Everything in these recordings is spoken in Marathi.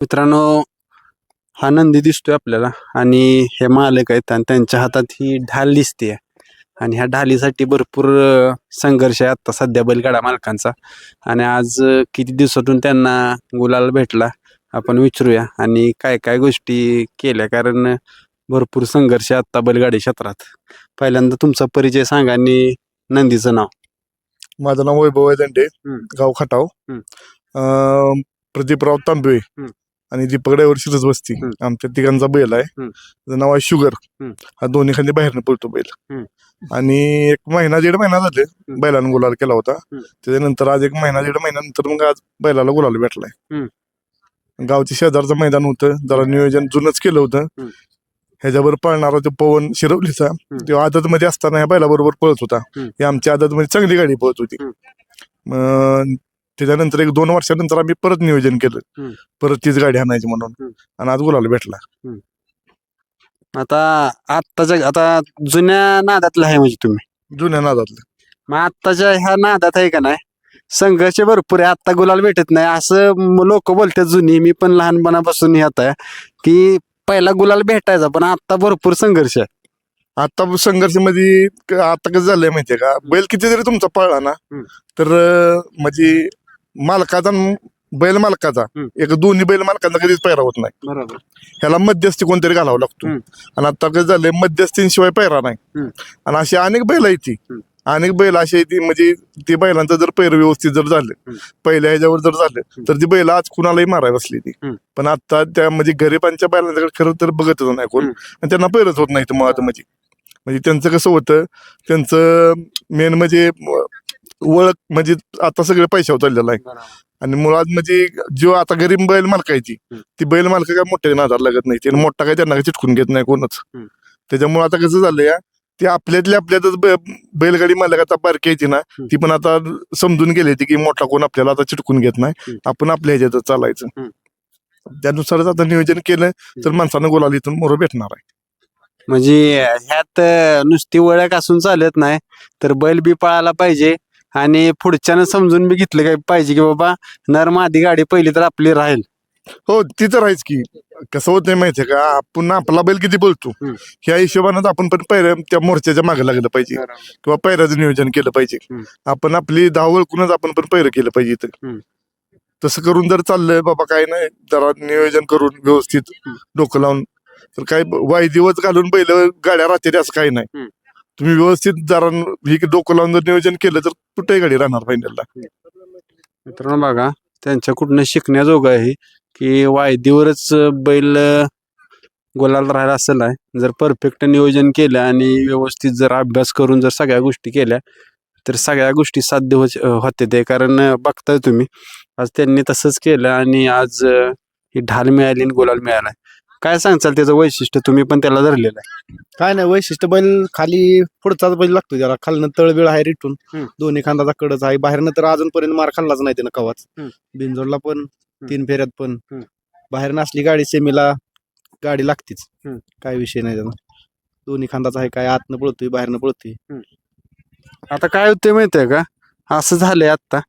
मित्रांनो हा नंदी दिसतोय आपल्याला आणि हे मालक आहेत आणि त्यांच्या हातात ही ढाल दिसते आणि ह्या ढालीसाठी भरपूर संघर्ष आहे आता सध्या बैलगाडा मालकांचा. आणि आज किती दिवसातून त्यांना गुलाल भेटला आपण विचारूया. आणि काय काय गोष्टी केल्या? कारण भरपूर संघर्ष आहे आता बैलगाडी क्षेत्रात. पहिल्यांदा तुमचा परिचय सांगा आणि नंदीचं नाव. माझं नाव वैभव आहे दंडे. गाव खटाव. प्रदीपराव तांबे. आणि दीपक ड्रायव्हर शिरज वस्ती हम्म. आमच्या तिघांचा बैल आहे हम्म. त्याचं नाव आहे शुगर हम्म. हा दोन्ही खाली बाहेरनं पळतो बैल हम्म. आणि एक महिना दीड महिना झाले बैलानं गुलाल केला होता हम्म. त्याच्यानंतर आज एक महिना दीड महिन्यानंतर मग आज बैलाला गुलाल भेटलाय हम्म. गावच्या शेजारचं मैदान होतं जरा नियोजन जुनच केलं होतं हम्म. ह्याच्यावर पळणारा तो पवन शिरवलीचा तो आदत मध्ये असताना ह्या बैलाबरोबर पळत होता हम्म. ही आमच्या आदत मध्ये चांगली गाडी पळत होती मग त्याच्यानंतर एक दोन वर्षानंतर आम्ही परत नियोजन केलं. परत तीच गाडी आणायची म्हणून. आणि आज गुलाल भेटला. आता आत्ताच्या आता जुन्या नादातला आहे म्हणजे तुम्ही? जुन्या नादातलं. मग आत्ताच्या ह्या नादात आहे का नाही? संघर्ष भरपूर आहे. आत्ता गुलाल भेटत नाही. असं लोक बोलतात जुनी. मी पण लहानपणापासून हे आता. की पहिला गुलाल भेटायचा पण आता भरपूर संघर्ष आहे. आता संघर्षमध्ये आता कसं झालंय माहितीये का? बैल किती जरी तुमचा पळला ना. तर म्हणजे मालकाचा बैल मालकाचा. एक दोन्ही बैल मालकांचा कधीच पैरा होत नाही बरोबर ह्याला मध्यस्थी कोणतरी घालावं लागतो. आणि आता कसं झालंय मध्यस्थींशिवाय पैरा नाही. आणि अशी अनेक बैल आहेत ती. अनेक बैल अशी आहे ती म्हणजे ती बैलांचं जर पैर व्यवस्थित जर झालं. पहिल्या ह्याच्यावर जर झालं तर ती बैल आज कुणालाही मारायला बसली ती. पण आता त्या म्हणजे गरिबांच्या बैलांच्याकडे खरं तर बघतच नाही कोण. आणि त्यांना पैरच होत नाही मुळात म्हणजे म्हणजे त्यांचं कसं होतं त्यांचं मेन म्हणजे ओळख म्हणजे आता सगळे पैशावर चाललेलं आहे आणि मुळात म्हणजे जो आता गरीब बैल मालकायची. ती बैल मालक काय मोठ्या नादाला लागत नाही ते मोठा काय त्यांना काही चिटकून घेत नाही कोणच. त्याच्यामुळे आता कसं झालं या ते आपल्यातल्या आपल्यातच बैलगाडी मालक आता बारकी यायची ना. ती पण आता समजून गेली ती की मोठा कोण आपल्याला आता चिटकून घेत नाही. आपण आपल्या ह्याच्यातच चालायचं. त्यानुसारच आता नियोजन केलं तर माणसानं गोलाल इथून मोर भेटणार आहे म्हणजे ह्यात नुसती ओळख असून चालत नाही तर बैल बी पळायला पाहिजे आणि पुढच्यानं समजून बी घेतलं काय पाहिजे की बाबा नर मादी गाडी पहिली तर आपली राहील. हो ती तर आहेच की. कसं होतंय माहितीये का? आपण आपला बैल किती बोलतो? हम्म. ह्या हिशोबानं आपण पण पैऱ्या त्या मोर्चाच्या मागे लागलं पाहिजे. किंवा पैऱ्याचं नियोजन केलं पाहिजे. हम्म. आपण आपली दहा ओळखूनच आपण पण पैर केलं पाहिजे इथं. तसं करून जर चाललंय बाबा काय नाही. जरा नियोजन करून व्यवस्थित हम्म. डोकं लावून. तर काय वायदिवस घालून बैल गाड्या राहते असं काही नाही. तुम्ही व्यवस्थित जरा ही डोकं लावून जर नियोजन केलं तर कुठेही गाडी राहणार फायनलला. मित्रांनो बघा त्यांच्याकडनं शिकण्याजोगं आहे की वायदीवरच बैल गोलाला राहायला असेल आहे जर परफेक्ट नियोजन केलं आणि व्यवस्थित जर अभ्यास करून जर सगळ्या गोष्टी केल्या तर सगळ्या गोष्टी साध्य हो होते ते. कारण बघताय तुम्ही आज त्यांनी तसंच केलं आणि आज ही ढाल मिळाली आणि गोलाल मिळाला काय सांगचाल त्याचं वैशिष्ट्य? तुम्ही पण त्याला धरलेलं आहे. काय नाही वैशिष्ट्य बैल खाली पुढचाच बैल लागतो त्याला. खालनं तळबीळ आहे रिटून. हम्म. दोन्ही खांदाचा कडच आहे. बाहेरनं तर अजूनपर्यंत मार खाल्लाच नाही त्यानं कवाच. हम्म. बिनजोडला पण तीन फेऱ्यात पण. हम्म. बाहेर असली गाडी सेमीला गाडी लागतीच. हम्म. काय विषय नाही त्याचा. दोन्ही खांदाचा आहे काय आतनं पळतोय बाहेरनं पळतोय. आता काय होतंय माहितीये का? असं झालंय आता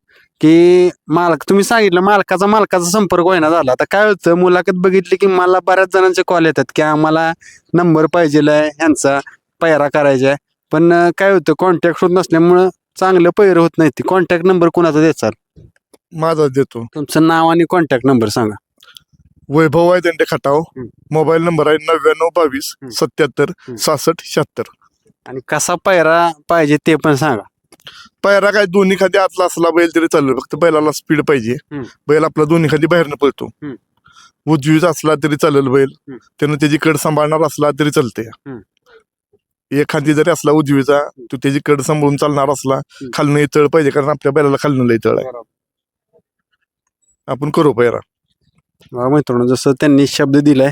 की मालक तुम्ही सांगितलं मालकाचा मालकाचा संपर्क होईना झाला. आता काय होतं मुलाखत बघितली की मला बऱ्याच जणांचे कॉल येतात की आम्हाला नंबर पाहिजे ह्यांचा पैरा करायचा आहे. पण काय होतं कॉन्टॅक्ट होत नसल्यामुळं चांगलं पैर होत नाही ती कॉन्टॅक्ट नंबर कोणाचा द्यायचा माझा देतो. तुमचं नाव आणि कॉन्टॅक्ट नंबर सांगा. वैभव आहे त्यांचे खटाव. मोबाईल नंबर आहे नव्याण्णव बावीस. सत्याहत्तर. सहासष्ट शहात्तर. आणि कसा पैरा पाहिजे ते पण सांगा. पायरा काय दोन्ही खाली आतला असला बैल तरी चालू फक्त बैलाला स्पीड पाहिजे. हम्म. बैल आपला दोन्ही खाली बाहेरनं पळतो. हम्म. उजवीचा असला तरी चालेल बैल. हम्म. त्यानं त्याची कड सांभाळणार असला तरी चालते हम्म. एखादी जरी असला उजवीचा तो त्याची कड सांभाळून चालणार असला खालनं तळ पाहिजे कारण आपल्या बैलाला खालनं लय तळ आहे. आपण करू पायरा. बघा मित्रांनो जसं त्यांनी शब्द दिलाय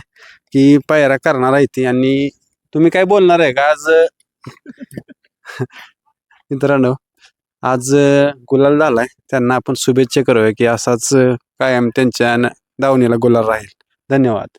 की पायरा करणार आहे ती आणि तुम्ही काय बोलणार आहे का? आज मित्रांनो आज गुलाल झालाय. त्यांना आपण शुभेच्छा करूया की असाच कायम त्यांच्या दावणीला गुलाल राहील. धन्यवाद.